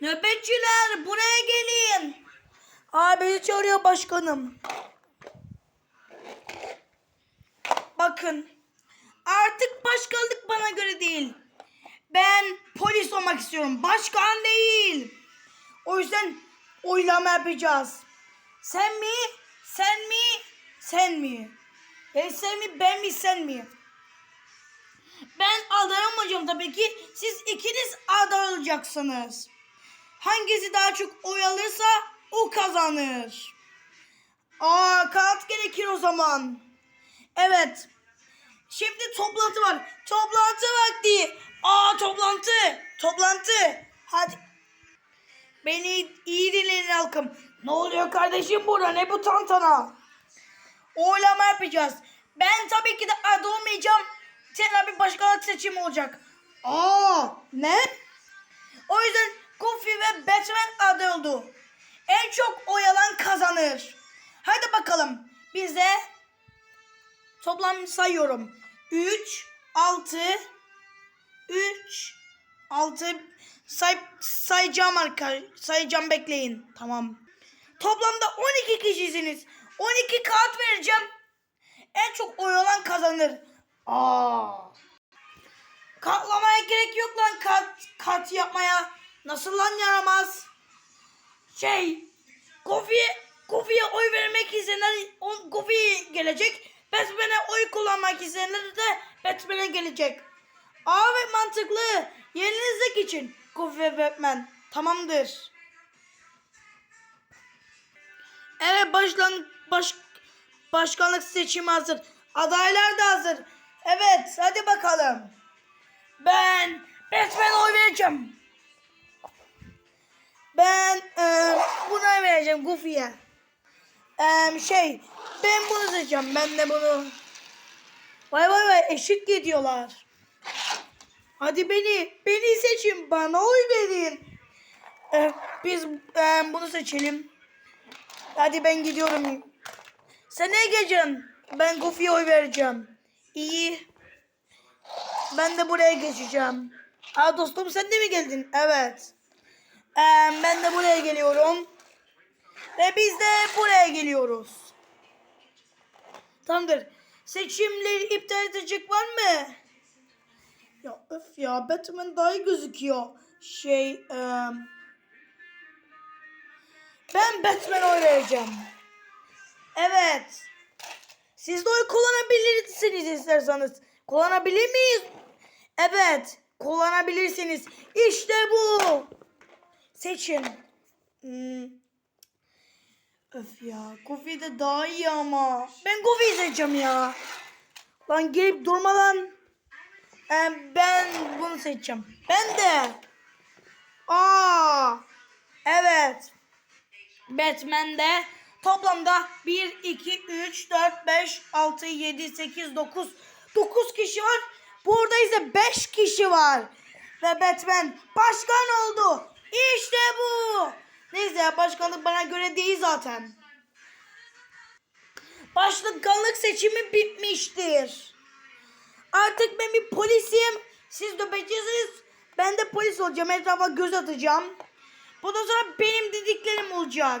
Nöbetçiler buraya gelin. Abi çağırıyor başkanım. Bakın artık başkanlık bana göre değil. Ben polis olmak istiyorum. Başkan değil. O yüzden oylama yapacağız. Sen mi? Sen mi? Sen mi? Yani sen mi? Ben mi? Sen mi? Ben aday olmayacağım tabii ki. Siz ikiniz aday olacaksınız. Hangisi daha çok oy alırsa o kazanır. Aa kağıt gerekir o zaman. Evet. Şimdi toplantı var. Toplantı vakti. Aa toplantı. Toplantı. Hadi. Beni iyi dinleyin halkım. Ne oluyor kardeşim burada? Ne bu tantana? Oylama yapacağız. Ben tabii ki de aday olmayacağım. Sen bir başkanlık seçimi olacak. Aa ne? O yüzden Goofy ve Batman aday oldu. En çok oy alan kazanır. Hadi bakalım. Bize toplam sayıyorum. 3, 6, 3, 6 say, sayacağım arka sayacağım bekleyin. Tamam. Toplamda 12 kişisiniz. 12 kağıt vereceğim. En çok oy alan kazanır. Aa. Katlamaya gerek yok lan kat, kat yapmaya. Nasıl lan yaramaz? Şey, Kofi'ye Kofi'ye oy vermek isteyenler on Kofi gelecek. Batman'e oy kullanmak isteyenler de Batman'e gelecek. Aa ve mantıklı. Yerinizdeki için Kofi ve Batman. Tamamdır. Evet başlan baş başkanlık seçimi hazır. Adaylar da hazır. Evet hadi bakalım. Ben Batman'e oy vereceğim. Ben e, buna vereceğim Goofy'ye. E, şey ben bunu seçeceğim. Ben de bunu. Vay vay vay eşit gidiyorlar. Hadi beni beni seçin bana oy verin. E, biz e, bunu seçelim. Hadi ben gidiyorum. Sen ne geçeceksin? Ben Goofy'ye oy vereceğim. İyi. Ben de buraya geçeceğim. Aa dostum sen de mi geldin? Evet. Ee, ben de buraya geliyorum. Ve biz de buraya geliyoruz. Tamamdır. Seçimleri iptal edecek var mı? Ya öf ya Batman daha iyi gözüküyor. Şey eee, ben Batman oy vereceğim. Evet. Siz de oy kullanabilirsiniz isterseniz. Kullanabilir miyiz? Evet. Kullanabilirsiniz. İşte bu. Seçin. Hmm. Öf ya. Goofy de daha iyi ama. Ben Goofy'yi seçeceğim ya. Lan gelip durma lan. Ee, ben bunu seçeceğim. Ben de. Aa. Evet. Batman'de toplamda 1, 2, 3, 4, 5, 6, 7, 8, 9. 9 kişi var. Burada ise 5 kişi var. Ve Batman başkan oldu. İşte bu. Neyse başkanlık bana göre değil zaten. Başkanlık seçimi bitmiştir. Artık ben bir polisim. Siz nöbetçisiniz. Ben de polis olacağım. Etrafa göz atacağım. Bundan sonra benim dediklerim olacak.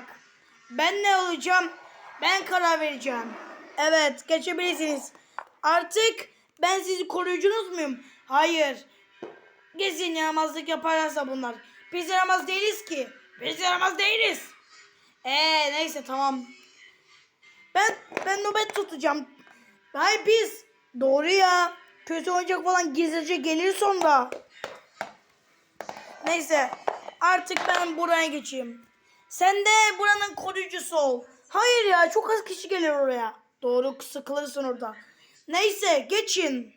Ben ne olacağım? Ben karar vereceğim. Evet geçebilirsiniz. Artık ben sizin koruyucunuz muyum? Hayır. Gezin yaramazlık yaparlarsa bunlar. Biz yaramaz değiliz ki. Biz yaramaz değiliz. Ee neyse tamam. Ben ben nöbet tutacağım. Hayır biz. Doğru ya. Kötü oyuncak falan gizlice gelir sonra. Neyse. Artık ben buraya geçeyim. Sen de buranın koruyucusu ol. Hayır ya çok az kişi gelir oraya. Doğru sıkılırsın orada. Neyse geçin.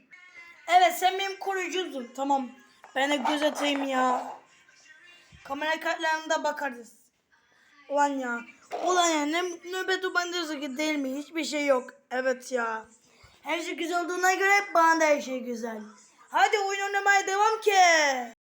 Evet sen benim koruyucumsun. Tamam. Ben de göz atayım ya. Kamera kartlarına bakarız. Ulan ya. Ulan ya ne nöbet ubandırsın ki değil mi? Hiçbir şey yok. Evet ya. Her şey güzel olduğuna göre bana da her şey güzel. Hadi oyun oynamaya devam ki.